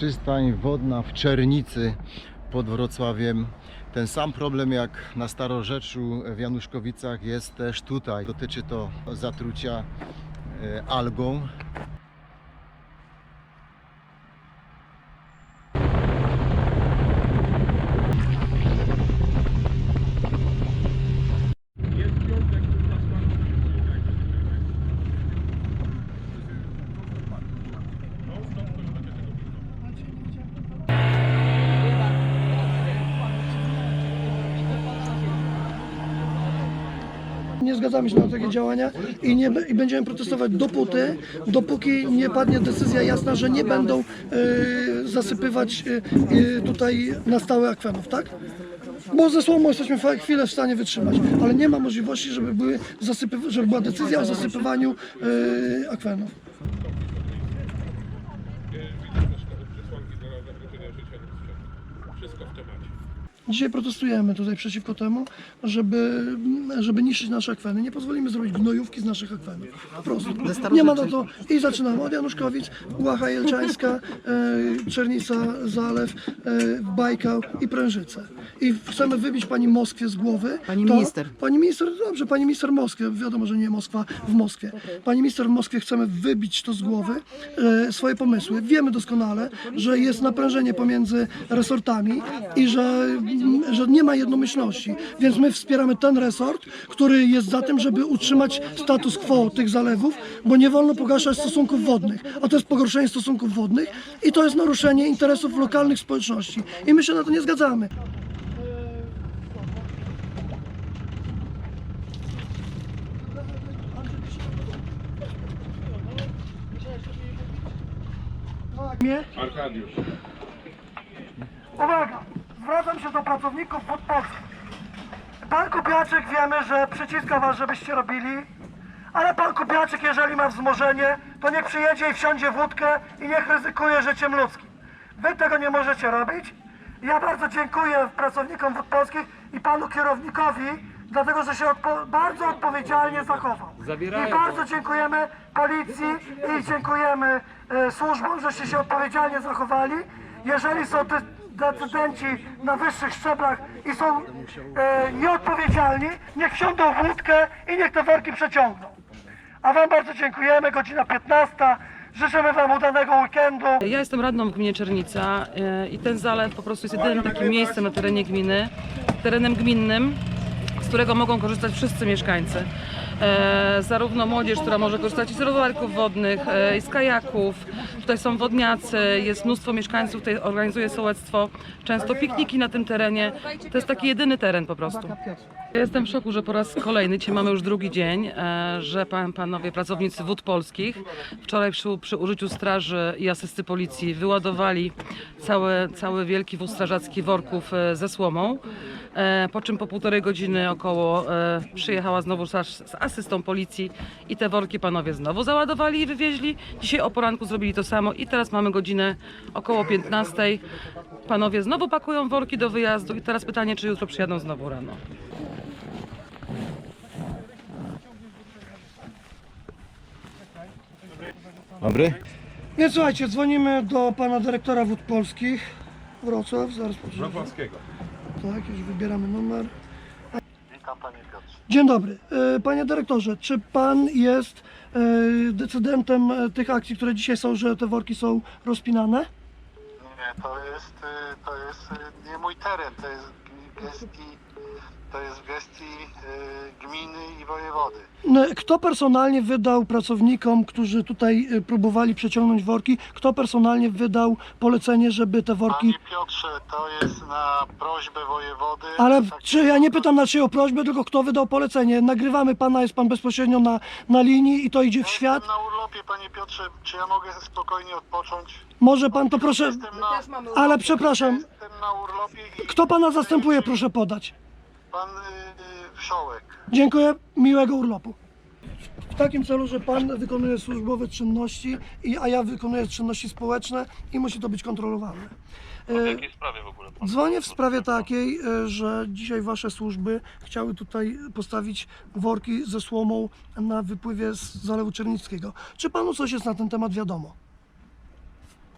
Przystań wodna w Czernicy pod Wrocławiem. Ten sam problem jak na Starorzeczu w Januszkowicach jest też tutaj. Dotyczy to zatrucia e, algą. Nie zgadzamy się na takie działania i, nie, i będziemy protestować dopóty, dopóki nie padnie decyzja jasna, że nie będą e, zasypywać e, tutaj na stałe akwenów, tak? Bo ze słomą jesteśmy chwilę w stanie wytrzymać, ale nie ma możliwości, żeby, były zasypy, żeby była decyzja o zasypywaniu e, akwenów. Wszystko w temacie. Dzisiaj protestujemy tutaj przeciwko temu, żeby, żeby niszczyć nasze akweny. Nie pozwolimy zrobić gnojówki z naszych akwenów. Po prostu. Nie ma na to. I zaczynamy od Januszkowic, Łacha Jelczańska, e, Czernica, Zalew, e, Bajkał i Prężyce. I chcemy wybić pani Moskwę z głowy. Pani To- minister. Pani minister, dobrze, pani minister Moskwy, wiadomo, że nie Moskwa w Moskwie. Pani minister w Moskwie chcemy wybić to z głowy, e, swoje pomysły. Wiemy doskonale, że jest naprężenie pomiędzy resortami i że, że nie ma jednomyślności. Więc my wspieramy ten resort, który jest za tym, żeby utrzymać status quo tych zalewów, bo nie wolno pogarszać stosunków wodnych. A to jest pogorszenie stosunków wodnych i to jest naruszenie interesów lokalnych społeczności. I my się na to nie zgadzamy. Arkadiusz. Uwaga! Zwracam się do pracowników Wód Polskich. Pan Kupiaczek wiemy, że przyciska was, żebyście robili, ale pan Kupiaczek, jeżeli ma wzmożenie, to niech przyjedzie i wsiądzie w łódkę i niech ryzykuje życiem ludzkim. Wy tego nie możecie robić. Ja bardzo dziękuję pracownikom Wód Polskich i panu kierownikowi, dlatego że się odpo- bardzo odpowiedzialnie zachował. I bardzo dziękujemy policji i dziękujemy e, służbom, żeście się odpowiedzialnie zachowali. Jeżeli są te decydenci na wyższych szczeblach i są e, nieodpowiedzialni, niech wsiądą w łódkę i niech te worki przeciągną. A Wam bardzo dziękujemy, godzina 15. Życzymy Wam udanego weekendu. Ja jestem radną w gminie Czernica e, i ten zalew po prostu jest jedynym takim miejscem na terenie gminy, terenem gminnym, z którego mogą korzystać wszyscy mieszkańcy. E, zarówno młodzież, która może korzystać z rowerków wodnych, e, i z kajaków. Tutaj są wodniacy, jest mnóstwo mieszkańców, tutaj organizuje sołectwo, często pikniki na tym terenie. To jest taki jedyny teren po prostu. Ja Jestem w szoku, że po raz kolejny, dzisiaj mamy już drugi dzień, e, że pan, panowie pracownicy wód polskich wczoraj przy, przy użyciu straży i asysty policji wyładowali cały, cały wielki wóz strażacki worków e, ze słomą. E, po czym po półtorej godziny około przyjechała znowu straż z asystą policji i te worki panowie znowu załadowali i wywieźli. Dzisiaj o poranku zrobili to samo i teraz mamy godzinę około 15. Panowie znowu pakują worki do wyjazdu i teraz pytanie, czy jutro przyjadą znowu rano. Dobry? Więc słuchajcie, dzwonimy do pana dyrektora Wód Polskich. Wrocław, zaraz poczekaj. Wrocławskiego. Tak, już wybieramy numer. Witam panie Piotrze. Dzień dobry. E, Panie dyrektorze, czy pan jest e, decydentem e, tych akcji, które dzisiaj są, że te worki są rozpinane? Nie, to jest, y, to jest y, nie mój teren, to jest g- gestii, to jest w gestii y, gminy wojewody. N- Kto personalnie wydał pracownikom, którzy tutaj e, próbowali przeciągnąć worki, kto personalnie wydał polecenie, żeby te worki... Panie Piotrze, to jest na prośbę wojewody. Ale Tak- czy ja nie pytam na czyją prośbę, tylko kto wydał polecenie. Nagrywamy pana, jest pan bezpośrednio na, na linii i to idzie w Ja świat. Jestem na urlopie, panie Piotrze, czy ja mogę spokojnie odpocząć? Może pan to proszę... Jestem na, Ale przepraszam, jestem na urlopie i kto pana zastępuje, proszę podać. Pan y, y, Wszołek. Dziękuję, miłego urlopu. W takim celu, że Pan wykonuje służbowe czynności, i, a ja wykonuję czynności społeczne i musi to być kontrolowane. W E, jakiej sprawie w ogóle pan? Dzwonię w sprawie takiej, e, że dzisiaj Wasze służby chciały tutaj postawić worki ze słomą na wypływie z Zalewu Czernickiego. Czy Panu coś jest na ten temat wiadomo?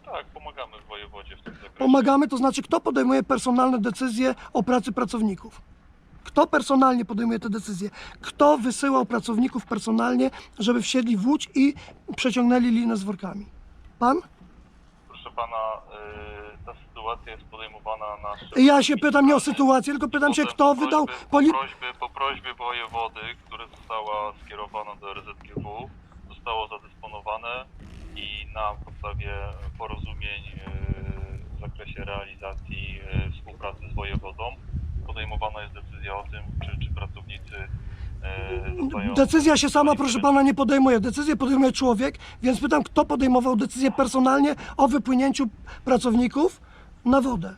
Tak, pomagamy w wojewodzie w tym zakresie. Pomagamy, to znaczy kto podejmuje personalne decyzje o pracy pracowników? Kto personalnie podejmuje te decyzje? Kto wysyłał pracowników personalnie, żeby wsiedli w łódź i przeciągnęli linę z workami? Pan? Proszę pana, y, ta sytuacja jest podejmowana na... Ja się pytam nie o sytuację, tylko pytam się, kto po wydał... prośbie- Poli... Po prośbie, po prośbie wojewody, która została skierowana do RZGW, zostało zadysponowane i na podstawie porozumień y, w zakresie realizacji y, współpracy z wojewodą podejmowana jest decyzja o tym, czy, czy pracownicy zostają... Decyzja się sama, proszę pana, nie podejmuje. Decyzję podejmuje człowiek, więc pytam, kto podejmował decyzję personalnie o wypłynięciu pracowników na wodę.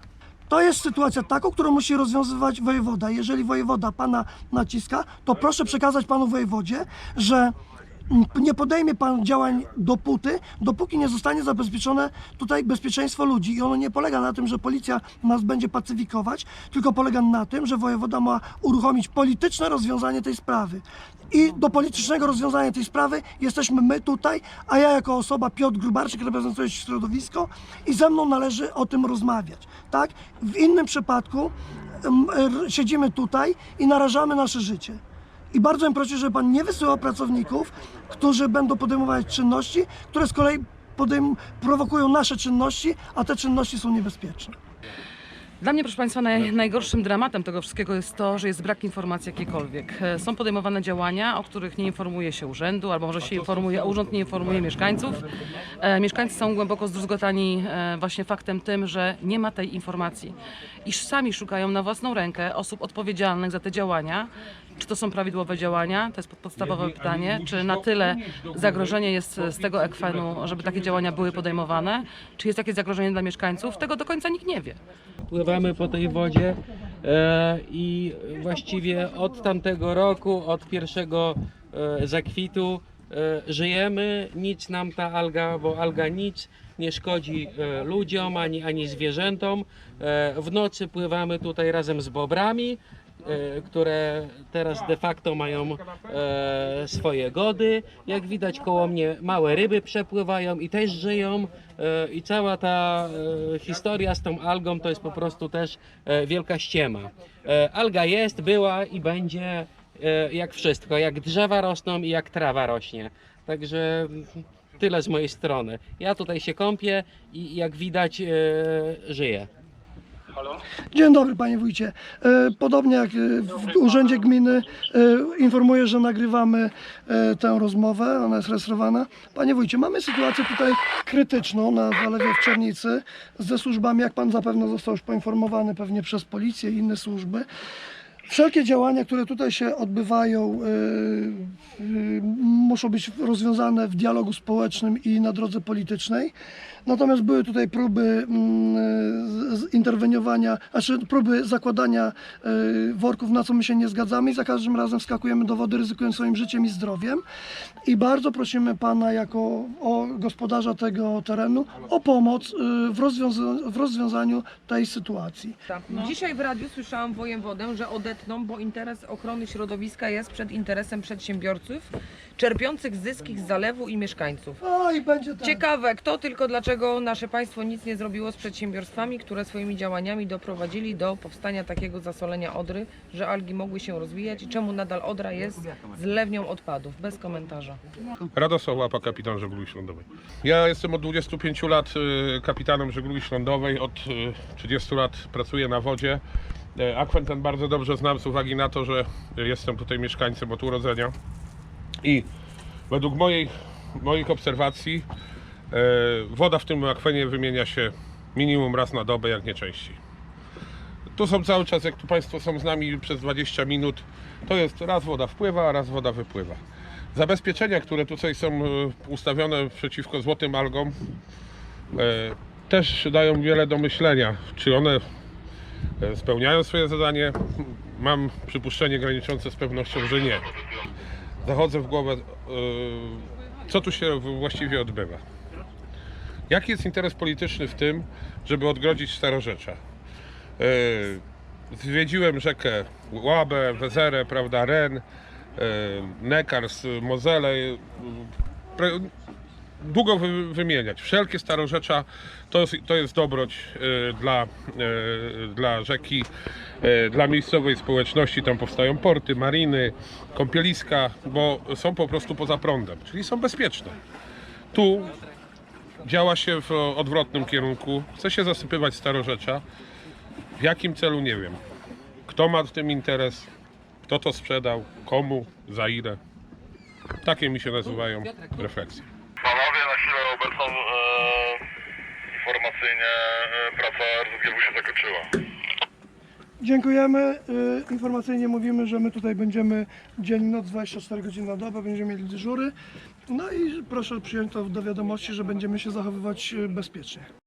To jest sytuacja taką, którą musi rozwiązywać wojewoda. Jeżeli wojewoda pana naciska, to proszę przekazać panu wojewodzie, że nie podejmie pan działań dopóty, dopóki nie zostanie zabezpieczone tutaj bezpieczeństwo ludzi. I ono nie polega na tym, że policja nas będzie pacyfikować, tylko polega na tym, że wojewoda ma uruchomić polityczne rozwiązanie tej sprawy. I do politycznego rozwiązania tej sprawy jesteśmy my tutaj, a ja jako osoba Piotr Grubarczyk reprezentuję środowisko i ze mną należy o tym rozmawiać. Tak? W innym przypadku siedzimy tutaj i narażamy nasze życie. I bardzo bym prosił, żeby pan nie wysyłał pracowników, którzy będą podejmować czynności, które z kolei podejm- prowokują nasze czynności, a te czynności są niebezpieczne. Dla mnie, proszę Państwa, naj, najgorszym dramatem tego wszystkiego jest to, że jest brak informacji jakiejkolwiek. E, Są podejmowane działania, o których nie informuje się urzędu, albo może się informuje, a urząd nie informuje mieszkańców. E, mieszkańcy są głęboko zdruzgotani e, właśnie faktem tym, że nie ma tej informacji. Iż sami szukają na własną rękę osób odpowiedzialnych za te działania. Czy to są prawidłowe działania? To jest podstawowe pytanie. Czy na tyle zagrożenie jest z tego ekwenu, żeby takie działania były podejmowane? Czy jest jakieś zagrożenie dla mieszkańców? Tego do końca nikt nie wie. Pływamy po tej wodzie e, i właściwie od tamtego roku, od pierwszego e, zakwitu e, żyjemy, nic nam ta alga, bo alga nic nie szkodzi ludziom ani, ani zwierzętom. W nocy pływamy tutaj razem z bobrami, które teraz de facto mają e, swoje gody. Jak widać koło mnie małe ryby przepływają i też żyją. E, I cała ta e, historia z tą algą to jest po prostu też e, wielka ściema. E, Alga jest, była i będzie e, jak wszystko, jak drzewa rosną i jak trawa rośnie. Także mm, tyle z mojej strony. Ja tutaj się kąpię i jak widać e, żyję. Dzień dobry panie wójcie. E, Podobnie jak e, w urzędzie gminy e, informuję, że nagrywamy e, tę rozmowę, ona jest rejestrowana. Panie wójcie, mamy sytuację tutaj krytyczną na zalewie w Czernicy ze służbami, jak pan zapewne został już poinformowany pewnie przez policję i inne służby. Wszelkie działania, które tutaj się odbywają, y, y, muszą być rozwiązane w dialogu społecznym i na drodze politycznej. Natomiast były tutaj próby z interweniowania, znaczy próby zakładania y, worków, na co my się nie zgadzamy i za każdym razem skakujemy do wody, ryzykując swoim życiem i zdrowiem. I bardzo prosimy Pana jako o gospodarza tego terenu o pomoc w, rozwiąza- w rozwiązaniu tej sytuacji. Dzisiaj w radiu słyszałam wojewodę, że odetną, bo interes ochrony środowiska jest przed interesem przedsiębiorców czerpiących zyski z zalewu i mieszkańców. O, i będzie tak. Ciekawe, kto tylko dlaczego nasze państwo nic nie zrobiło z przedsiębiorstwami, które swoimi działaniami doprowadzili do powstania takiego zasolenia Odry, że algi mogły się rozwijać i czemu nadal Odra jest zlewnią odpadów. Bez komentarza. Radosław Łapa, kapitan żeglugi śródlądowej. Ja jestem od 25 lat y, kapitanem żeglugi śródlądowej, od y, 30 lat pracuję na wodzie. E, Akwen ten bardzo dobrze znam z uwagi na to, że jestem tutaj mieszkańcem od urodzenia. I według mojej, moich obserwacji e, woda w tym akwenie wymienia się minimum raz na dobę, jak nie częściej. Tu są cały czas, jak tu Państwo są z nami przez 20 minut, to jest raz woda wpływa, raz woda wypływa. Zabezpieczenia, które tutaj są e, ustawione przeciwko złotym algom, też dają wiele do myślenia. Czy one spełniają swoje zadanie? Mam przypuszczenie graniczące z pewnością, że nie. Zachodzę w głowę, e, co tu się właściwie odbywa. Jaki jest interes polityczny w tym, żeby odgrodzić Starorzecze? E, Zwiedziłem rzekę Łabę, Wezerę, prawda, Ren, e, Nekars, Mozelę. Długo wy, wymieniać. Wszelkie starorzecza to jest, to jest dobroć e, dla, e, dla rzeki, e, dla miejscowej społeczności. Tam powstają porty, mariny, kąpieliska, bo są po prostu poza prądem, czyli są bezpieczne. Tu działa się w odwrotnym kierunku. Chce się zasypywać starorzecza. W jakim celu nie wiem. Kto ma w tym interes, kto to sprzedał, komu, za ile. Takie mi się nazywają refleksje. Panowie, na chwilę obecną e, informacyjnie e, praca Dziękujemy. Y, Informacyjnie mówimy, że my tutaj będziemy dzień noc 24 godziny na dobę, będziemy mieli dyżury. No i proszę przyjąć to do wiadomości, że będziemy się zachowywać y, bezpiecznie.